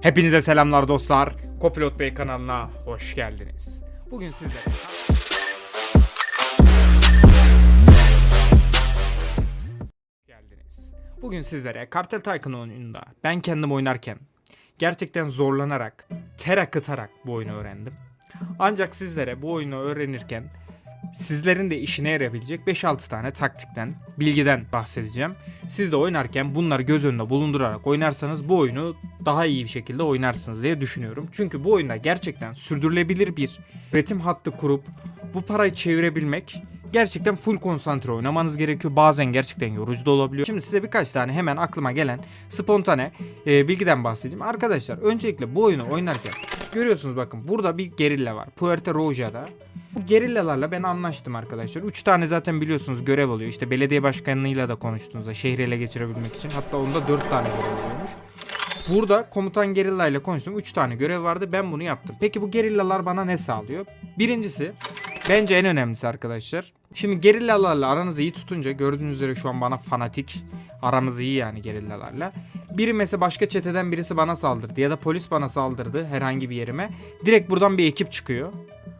Hepinize selamlar dostlar. Copilot Bey kanalına hoş geldiniz. Bugün sizlere geldiniz. Bugün sizlere Kartel Tycoon oyununda ben kendim oynarken gerçekten zorlanarak, ter akıtarak bu oyunu öğrendim. Ancak sizlere bu oyunu öğrenirken sizlerin de işine yarayabilecek 5-6 tane taktikten, bilgiden bahsedeceğim. Siz de oynarken bunları göz önünde bulundurarak oynarsanız bu oyunu daha iyi bir şekilde oynarsınız diye düşünüyorum. Çünkü bu oyunda gerçekten sürdürülebilir bir üretim hattı kurup bu parayı çevirebilmek gerçekten full konsantre oynamanız gerekiyor. Bazen gerçekten yorucu da olabiliyor. Şimdi size birkaç tane hemen aklıma gelen spontane e, bilgiden bahsedeyim. Arkadaşlar öncelikle bu oyunu oynarken görüyorsunuz bakın burada bir gerilla var. Puerto Roja'da. Bu gerillalarla ben anlaştım arkadaşlar. 3 tane zaten biliyorsunuz görev oluyor. İşte belediye başkanlığıyla da konuştuğunuzda şehri ele geçirebilmek için. Hatta onda 4 tane görev oluyormuş. Burada komutan gerilla ile konuştum. 3 tane görev vardı. Ben bunu yaptım. Peki bu gerillalar bana ne sağlıyor? Birincisi bence en önemlisi arkadaşlar. Şimdi gerillalarla aranızı iyi tutunca gördüğünüz üzere şu an bana fanatik. Aramız iyi yani gerillalarla. Biri mesela başka çeteden birisi bana saldırdı ya da polis bana saldırdı herhangi bir yerime. Direkt buradan bir ekip çıkıyor.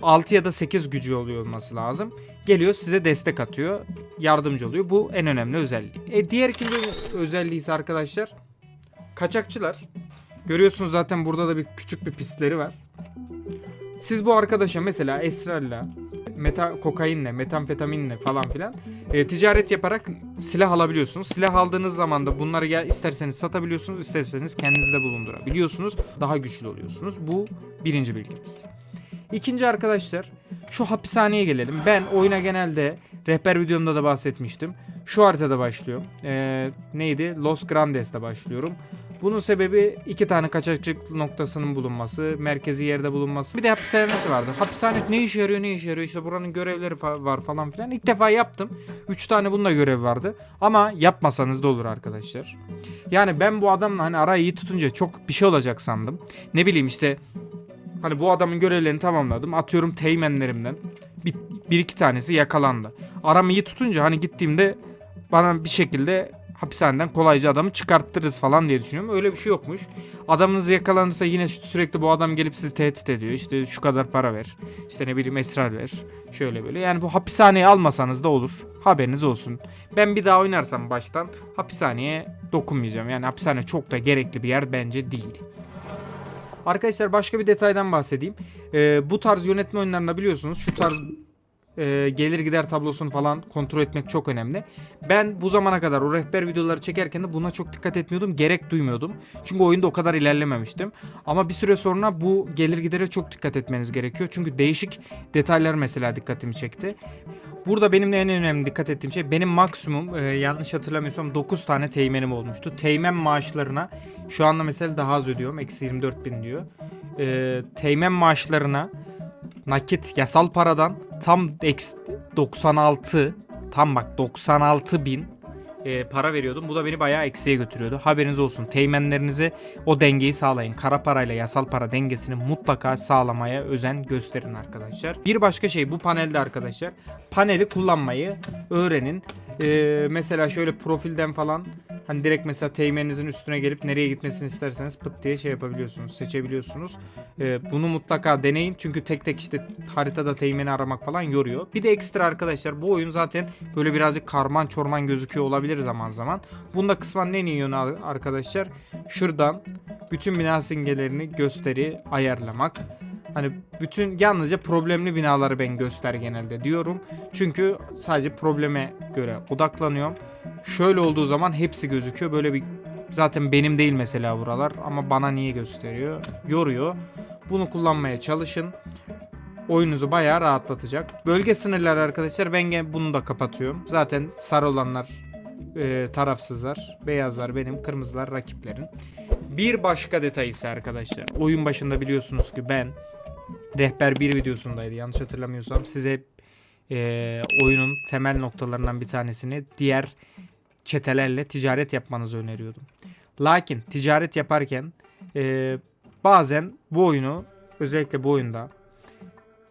6 ya da 8 gücü oluyor olması lazım. Geliyor size destek atıyor. Yardımcı oluyor. Bu en önemli özelliği. E, diğer ikinci özelliği ise arkadaşlar kaçakçılar. Görüyorsunuz zaten burada da bir küçük bir pistleri var. Siz bu arkadaşa mesela esrarla, meta kokainle, metamfetaminle falan filan e, ticaret yaparak silah alabiliyorsunuz. Silah aldığınız zaman da bunları ya isterseniz satabiliyorsunuz, isterseniz kendinizde bulundurabiliyorsunuz. Daha güçlü oluyorsunuz. Bu birinci bilgimiz. İkinci arkadaşlar şu hapishaneye gelelim. Ben oyuna genelde rehber videomda da bahsetmiştim. Şu haritada başlıyorum. Ee, neydi? Los Grandes'te başlıyorum. Bunun sebebi iki tane kaçakçılık noktasının bulunması, merkezi yerde bulunması. Bir de hapishanesi vardı. Hapishane ne işe yarıyor ne işe yarıyor işte buranın görevleri fa- var falan filan. İlk defa yaptım. Üç tane bununla görev vardı. Ama yapmasanız da olur arkadaşlar. Yani ben bu adamla hani arayı iyi tutunca çok bir şey olacak sandım. Ne bileyim işte Hani bu adamın görevlerini tamamladım. Atıyorum teğmenlerimden. Bir, bir iki tanesi yakalandı. Aramı iyi tutunca hani gittiğimde bana bir şekilde hapishaneden kolayca adamı çıkarttırırız falan diye düşünüyorum. Öyle bir şey yokmuş. Adamınız yakalanırsa yine sürekli bu adam gelip sizi tehdit ediyor. İşte şu kadar para ver. İşte ne bileyim esrar ver. Şöyle böyle. Yani bu hapishaneye almasanız da olur. Haberiniz olsun. Ben bir daha oynarsam baştan hapishaneye dokunmayacağım. Yani hapishane çok da gerekli bir yer bence değil. Arkadaşlar başka bir detaydan bahsedeyim. Ee, bu tarz yönetme oyunlarında biliyorsunuz şu tarz e, gelir gider tablosunu falan kontrol etmek çok önemli. Ben bu zamana kadar o rehber videoları çekerken de buna çok dikkat etmiyordum. Gerek duymuyordum. Çünkü oyunda o kadar ilerlememiştim. Ama bir süre sonra bu gelir gidere çok dikkat etmeniz gerekiyor. Çünkü değişik detaylar mesela dikkatimi çekti. Burada benim en önemli dikkat ettiğim şey benim maksimum e, yanlış hatırlamıyorsam 9 tane teğmenim olmuştu. Teğmen maaşlarına şu anda mesela daha az ödüyorum. Eksi 24 bin diyor. E, teğmen maaşlarına nakit yasal paradan tam eks 96 tam bak 96 bin e, para veriyordum. Bu da beni bayağı eksiye götürüyordu. Haberiniz olsun. Teğmenlerinize o dengeyi sağlayın. Kara parayla yasal para dengesini mutlaka sağlamaya özen gösterin arkadaşlar. Bir başka şey bu panelde arkadaşlar. Paneli kullanmayı öğrenin. E, mesela şöyle profilden falan hani direkt mesela teğmeninizin üstüne gelip nereye gitmesini isterseniz pıt diye şey yapabiliyorsunuz. Seçebiliyorsunuz. E, bunu mutlaka deneyin. Çünkü tek tek işte haritada teğmeni aramak falan yoruyor. Bir de ekstra arkadaşlar bu oyun zaten böyle birazcık karman çorman gözüküyor olabilir zaman zaman. Bunda kısmen en iyi yönü arkadaşlar şuradan bütün bina simgelerini gösteri ayarlamak. Hani bütün yalnızca problemli binaları ben göster genelde diyorum. Çünkü sadece probleme göre odaklanıyorum. Şöyle olduğu zaman hepsi gözüküyor. Böyle bir zaten benim değil mesela buralar ama bana niye gösteriyor? Yoruyor. Bunu kullanmaya çalışın. Oyunuzu bayağı rahatlatacak. Bölge sınırları arkadaşlar ben bunu da kapatıyorum. Zaten sarı olanlar e, tarafsızlar. Beyazlar benim, kırmızılar rakiplerin. Bir başka detay ise arkadaşlar. Oyun başında biliyorsunuz ki ben rehber bir videosundaydı yanlış hatırlamıyorsam size e, oyunun temel noktalarından bir tanesini diğer çetelerle ticaret yapmanızı öneriyordum. Lakin ticaret yaparken e, bazen bu oyunu özellikle bu oyunda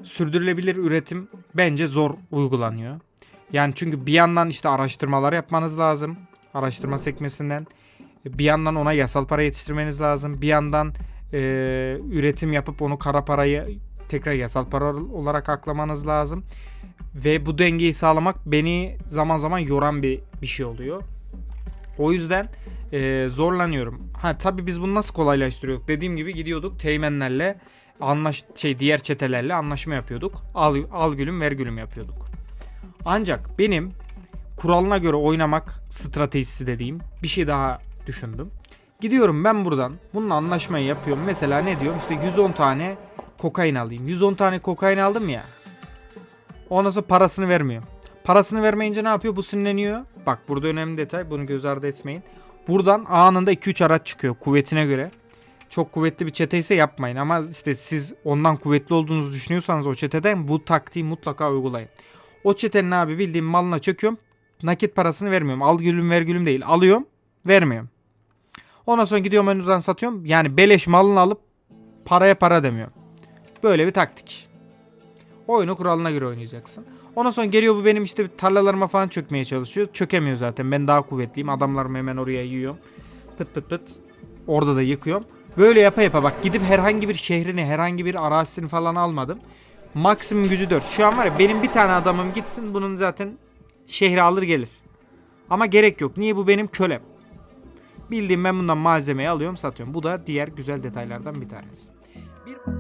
sürdürülebilir üretim bence zor uygulanıyor. Yani çünkü bir yandan işte araştırmalar yapmanız lazım. Araştırma sekmesinden. bir yandan ona yasal para yetiştirmeniz lazım. Bir yandan e, üretim yapıp onu kara parayı tekrar yasal para olarak aklamanız lazım. Ve bu dengeyi sağlamak beni zaman zaman yoran bir bir şey oluyor. O yüzden e, zorlanıyorum. Ha tabii biz bunu nasıl kolaylaştırıyorduk? Dediğim gibi gidiyorduk teğmenlerle anlaş şey diğer çetelerle anlaşma yapıyorduk. Al, al gülüm ver gülüm yapıyorduk. Ancak benim kuralına göre oynamak stratejisi dediğim bir şey daha düşündüm. Gidiyorum ben buradan bununla anlaşmayı yapıyorum. Mesela ne diyorum işte 110 tane kokain alayım. 110 tane kokain aldım ya. Ondan sonra parasını vermiyorum. Parasını vermeyince ne yapıyor? Bu sinirleniyor. Bak burada önemli detay. Bunu göz ardı etmeyin. Buradan anında 2-3 araç çıkıyor kuvvetine göre. Çok kuvvetli bir çete ise yapmayın. Ama işte siz ondan kuvvetli olduğunuzu düşünüyorsanız o çeteden bu taktiği mutlaka uygulayın. O çetenin abi bildiğim malına çöküyorum. Nakit parasını vermiyorum. Al gülüm ver gülüm değil. Alıyorum vermiyorum. Ondan sonra gidiyorum önünden satıyorum. Yani beleş malını alıp paraya para demiyorum. Böyle bir taktik. Oyunu kuralına göre oynayacaksın. Ondan sonra geliyor bu benim işte tarlalarıma falan çökmeye çalışıyor. Çökemiyor zaten. Ben daha kuvvetliyim. Adamlarımı hemen oraya yiyorum. Pıt pıt pıt. Orada da yıkıyorum. Böyle yapa yapa bak gidip herhangi bir şehrini, herhangi bir arazisini falan almadım. Maksimum gücü 4. Şu an var ya benim bir tane adamım gitsin bunun zaten şehri alır gelir. Ama gerek yok. Niye bu benim kölem? Bildiğim ben bundan malzemeyi alıyorum satıyorum. Bu da diğer güzel detaylardan bir tanesi. Bir...